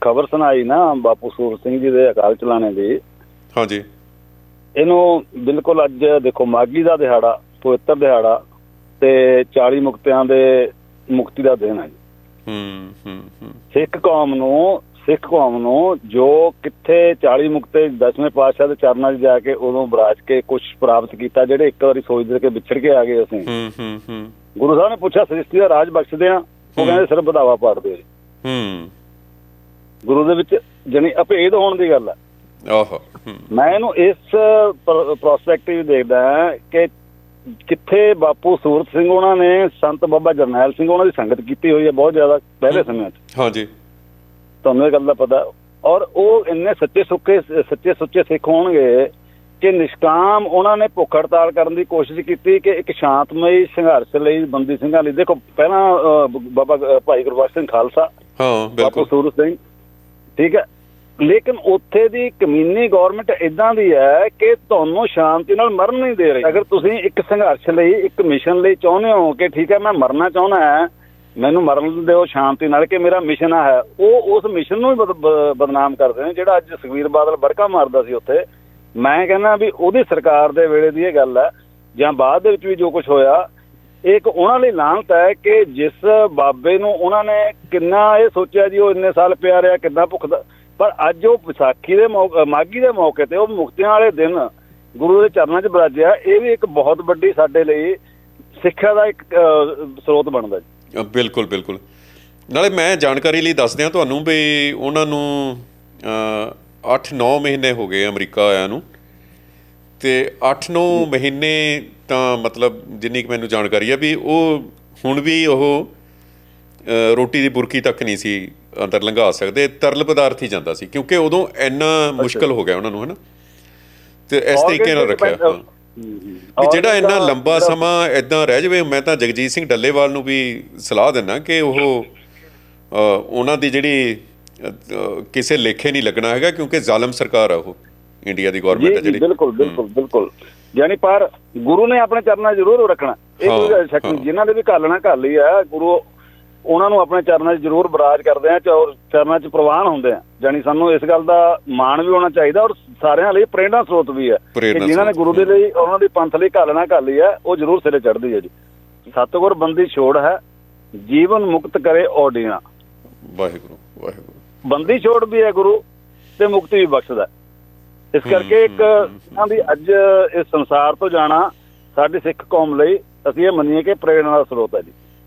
ਖਬਰ ਸੁਣਾਈ ਨਾ ਬਾਪੂ ਸੂਰਤ ਸਿੰਘ ਜੀ ਦੇ ਅਕਾਲ ਚਲਾਣੇ ਦੀ। ਹਾਂਜੀ। ਇਹਨੂੰ ਬਿਲਕੁਲ ਅੱਜ ਦੇਖੋ ਮਾਗੀ ਦਾ ਦਿਹਾੜਾ ਪਵਿੱਤਰ ਦਿਹਾੜਾ ਤੇ 40 ਮੁਕਤਿਆਂ ਦੇ ਮੁਕਤੀ ਦਾ ਦਿਨ ਹੈ ਜੀ। ਹੂੰ ਹੂੰ ਹੂੰ। ਸਿੱਖ ਕੌਮ ਨੂੰ ਸਿੱਖ ਕੌਮ ਨੂੰ ਜੋ ਕਿੱਥੇ 40 ਮੁਕਤੇ ਦਸਵੇਂ ਪਾਤਸ਼ਾਹ ਦੇ ਚਰਨਾਂ 'ਚ ਜਾ ਕੇ ਉਦੋਂ ਬਰਾਜ ਕੇ ਕੁਝ ਪ੍ਰਾਪਤ ਕੀਤਾ ਜਿਹੜੇ ਇੱਕ ਵਾਰੀ ਸੋਚਦੇ ਕਿ ਵਿਛੜ ਕੇ ਆ ਗਏ ਅਸੀਂ। ਹੂੰ ਹੂੰ ਹੂੰ। ਗੁਰੂ ਸਾਹਿਬ ਨੇ ਪੁੱਛਿਆ ਸ੍ਰਿਸ਼ਟੀ ਦਾ ਰਾਜ ਬਖਸ਼ਦੇ ਆ ਉਹ ਕਹਿੰਦੇ ਸਿਰਫ ਵਧਾਵਾ ਪਾੜਦੇ ਹੂੰ। ਗੁਰੂ ਦੇ ਵਿੱਚ ਜਣੀ ਅਭੇਦ ਹੋਣ ਦੀ ਗੱਲ ਹੈ ਆਹੋ ਹੂੰ। ਮੈਂ ਇਹਨੂੰ ਇਸ ਪ੍ਰੋਸਪੈਕਟਿਵ ਦੇਖਦਾ ਕਿ ਕਿੱਥੇ ਬਾਪੂ ਸੂਰਤ ਸਿੰਘ ਉਹਨਾਂ ਨੇ ਸੰਤ ਬਾਬਾ ਜਰਨੈਲ ਸਿੰਘ ਉਹਨਾਂ ਦੀ ਸੰਗਤ ਕੀਤੀ ਹੋਈ ਹੈ ਬਹੁਤ ਜ਼ਿਆਦਾ ਪਹਿਲੇ ਸਮਿਆਂ 'ਚ। ਹਾਂਜੀ ਤੁਹਾਨੂੰ ਇਹ ਗੱਲ ਦਾ ਪਤਾ। ਔਰ ਉਹ ਇੰਨੇ ਸੱਚੇ ਸੁੱਕੇ ਸੱਚੇ ਸੁੱਚੇ ਸਿੱਖ ਹੋਣਗੇ ਕਿ ਨਿਸ਼ਕਾਮ ਉਹਨਾਂ ਨੇ ਭੁੱਖ ਹੜਤਾਲ ਕਰਨ ਦੀ ਕੋਸ਼ਿਸ਼ ਕੀਤੀ ਕਿ ਇੱਕ ਸ਼ਾਂਤਮਈ ਸੰਘਰਸ਼ ਲਈ ਬੰਦੀ ਸਿੰਘਾਂ ਲਈ। ਦੇਖੋ ਪਹਿਲਾਂ ਬਾਬਾ ਭਾਈ ਗੁਰਬਖਸ਼ ਸਿੰਘ ਖਾਲਸਾ ਹਾਂ ਬਾਪੂ ਬਿਲਕੁਲ। ਸੂਰਤ ਸਿੰਘ ਠੀਕ ਹੈ? ਲੇਕਿਨ ਉੱਥੇ ਦੀ ਕਮੀਨੀ ਗਵਰਨਮੈਂਟ ਇਦਾਂ ਦੀ ਹੈ ਕਿ ਤੁਹਾਨੂੰ ਸ਼ਾਂਤੀ ਨਾਲ ਮਰਨ ਨਹੀਂ ਦੇ ਰਹੀ। ਅਗਰ ਤੁਸੀਂ ਇੱਕ ਸੰਘਰਸ਼ ਲਈ, ਇੱਕ ਮਿਸ਼ਨ ਲਈ ਚਾਹੁੰਦੇ ਹੋ ਕਿ ਠੀਕ ਹੈ, ਮੈਂ ਮਰਨਾ ਚਾਹੁੰਦਾ ਹੈ, ਮੈਨੂੰ ਮਰਨ ਦਿਓ ਸ਼ਾਂਤੀ ਨਾਲ ਕਿ ਮੇਰਾ ਮਿਸ਼ਨ ਹੈ, ਉਹ ਉਸ ਮਿਸ਼ਨ ਨੂੰ ਹੀ ਬਦਨਾਮ ਕਰਦੇ ਨੇ, ਜਿਹੜਾ ਅੱਜ ਸੁਖਵੀਰ ਬਾਦਲ ਬੜਕਾ ਮਾਰਦਾ ਸੀ ਉੱਥੇ। ਮੈਂ ਕਹਿੰਦਾ ਵੀ ਉਹਦੀ ਸਰਕਾਰ ਦੇ ਵੇਲੇ ਦੀ ਇਹ ਗੱਲ ਹੈ, ਜਾਂ ਬਾਅਦ ਦੇ ਵਿੱਚ ਵੀ ਜੋ ਕੁਝ ਹੋਇਆ ਇਹ ਇੱਕ ਉਹਨਾਂ ਲਈ ਲਾਂਤ ਹੈ ਕਿ ਜਿਸ ਬਾਬੇ ਨੂੰ ਉਹਨਾਂ ਨੇ ਕਿੰਨਾ ਇਹ ਸੋਚਿਆ ਜੀ, ਉਹ ਇੰਨੇ ਸਾਲ ਪਿਆ ਰਿਹਾ, ਕਿੰਨਾ ਭੁੱਖਦਾ। ਪਰ ਅੱਜ ਉਹ ਵਿਸਾਖੀ ਦੇ ਮਾਗੀ ਦੇ ਮੌਕੇ ਤੇ ਉਹ ਮੁਕਤੀਆਂ ਵਾਲੇ ਦਿਨ ਗੁਰੂ ਦੇ ਚਰਨਾਂ 'ਚ ਬਰਾਜਿਆ। ਇਹ ਵੀ ਇੱਕ ਬਹੁਤ ਵੱਡੀ ਸਾਡੇ ਲਈ ਸਿੱਖਿਆ ਦਾ ਇੱਕ ਸਰੋਤ ਬਣਦਾ ਜੀ। ਬਿਲਕੁਲ ਬਿਲਕੁਲ। ਨਾਲੇ ਮੈਂ ਜਾਣਕਾਰੀ ਲਈ ਦੱਸ ਦਿਆਂ ਤੁਹਾਨੂੰ ਵੀ ਉਹਨਾਂ ਨੂੰ 8-9 ਮਹੀਨੇ ਹੋ ਗਏ ਅਮਰੀਕਾ ਆਇਆ ਨੂੰ। ਤੇ 8-9 ਮਹੀਨੇ ਤਾਂ ਮਤਲਬ ਜਿੰਨੀ ਕੁ ਮੈਨੂੰ ਜਾਣਕਾਰੀ ਹੈ ਵੀ ਉਹ ਹੁਣ ਵੀ ਉਹ ਰੋਟੀ ਦੀ ਬੁਰਕੀ ਤੱਕ ਨਹੀਂ ਸੀ ਅੰਦਰ ਲੰਘਾ ਸਕਦੇ ਤਰਲ ਪਦਾਰਥ ਹੀ ਜਾਂਦਾ ਸੀ ਕਿਉਂਕਿ ਉਦੋਂ ਇੰਨਾ ਮੁਸ਼ਕਲ ਹੋ ਗਿਆ ਉਹਨਾਂ ਨੂੰ ਹਨਾ? ਤੇ ਇਸ ਤਰੀਕੇ ਨਾਲ ਰੱਖਿਆ ਵੀ ਜਿਹੜਾ ਇੰਨਾ ਲੰਬਾ ਸਮਾਂ ਇਦਾਂ ਰਹਿ ਜਾਵੇ ਮੈਂ ਤਾਂ ਜਗਜੀਤ ਸਿੰਘ ਡੱਲੇਵਾਲ ਨੂੰ ਵੀ ਸਲਾਹ ਦਿੰਦਾ ਕਿ ਉਹ ਉਹਨਾਂ ਦੀ ਜਿਹੜੀ ਕਿਸੇ ਲੇਖੇ ਨਹੀਂ ਲੱਗਣਾ ਹੈਗਾ ਕਿਉਂਕਿ ਜ਼ਾਲਮ ਸਰਕਾਰ ਆ ਉਹ। ਇੰਡੀਆ ਦੀ ਗਵਰਨਮੈਂਟ ਹੈ ਜਿਹੜੀ। ਬਿਲਕੁਲ ਬਿਲਕੁਲ ਬਿਲਕੁਲ। ਯਾਨੀ ਪਰ ਗੁਰੂ ਨੇ ਆਪਣੇ ਚਰਨਾਂ ਜ਼ਰੂਰ ਰੱਖਣਾ। ਇਹ ਹਾਂ, ਸ਼ੱਕ ਨਹੀਂ ਹਾਂ। ਜਿਨ੍ਹਾਂ ਦੇ ਵੀ ਘਾਲਣਾ ਘਾਲ ਲਈ ਆ ਗੁਰੂ ਉਹਨਾਂ ਨੂੰ ਆਪਣੇ ਚਰਨਾਂ 'ਚ ਜ਼ਰੂਰ ਬਰਾਜ ਕਰਦੇ ਆ ਔਰ ਚਰਨਾਂ 'ਚ ਪ੍ਰਵਾਨ ਹੁੰਦੇ ਆ। ਯਾਨੀ ਸਾਨੂੰ ਇਸ ਗੱਲ ਦਾ ਮਾਣ ਵੀ ਹੋਣਾ ਚਾਹੀਦਾ ਔਰ ਸਾਰਿਆਂ ਲਈ ਪ੍ਰੇਰਣਾ ਸਰੋਤ ਵੀ ਹੈ ਕਿ ਜਿਨ੍ਹਾਂ ਨੇ ਗੁਰੂ ਦੇ ਲਈ ਉਹਨਾਂ ਦੀ ਪੰਥ ਲਈ ਘਾਲਣਾ ਘਾਲੀ ਹੈ ਉਹ ਜ਼ਰੂਰ ਸਿਰੇ ਚੜ੍ਹਦੀ ਹੈ ਜੀ। ਸਤਿਗੁਰ ਬੰਦੀ ਛੋੜ ਹੈ ਜੀਵਨ ਮੁਕਤ ਕਰੇ ਓਡੀਆਂ ਵਾਹਿਗੁਰੂ ਵਾਹਿਗੁਰੂ। ਬੰਦੀ ਛੋੜ ਵੀ ਹੈ ਗੁਰੂ ਤੇ ਮੁਕਤੀ ਵੀ ਬਖਸ਼ਦਾ ਹੈ। ਇਸ ਕਰਕੇ ਇੱਕ ਉਹਨਾਂ ਦੀ ਅੱਜ ਇਸ ਸੰਸਾਰ ਤੋਂ ਜਾਣਾ ਸਾਡੀ ਸਿੱਖ ਕੌਮ ਲਈ ਅਸੀਂ ਇਹ ਮੰਨੀਏ ਕਿ ਪ੍ਰੇਰਣਾ ਦਾ ਸਰੋਤ ਹੈ ਜੀ।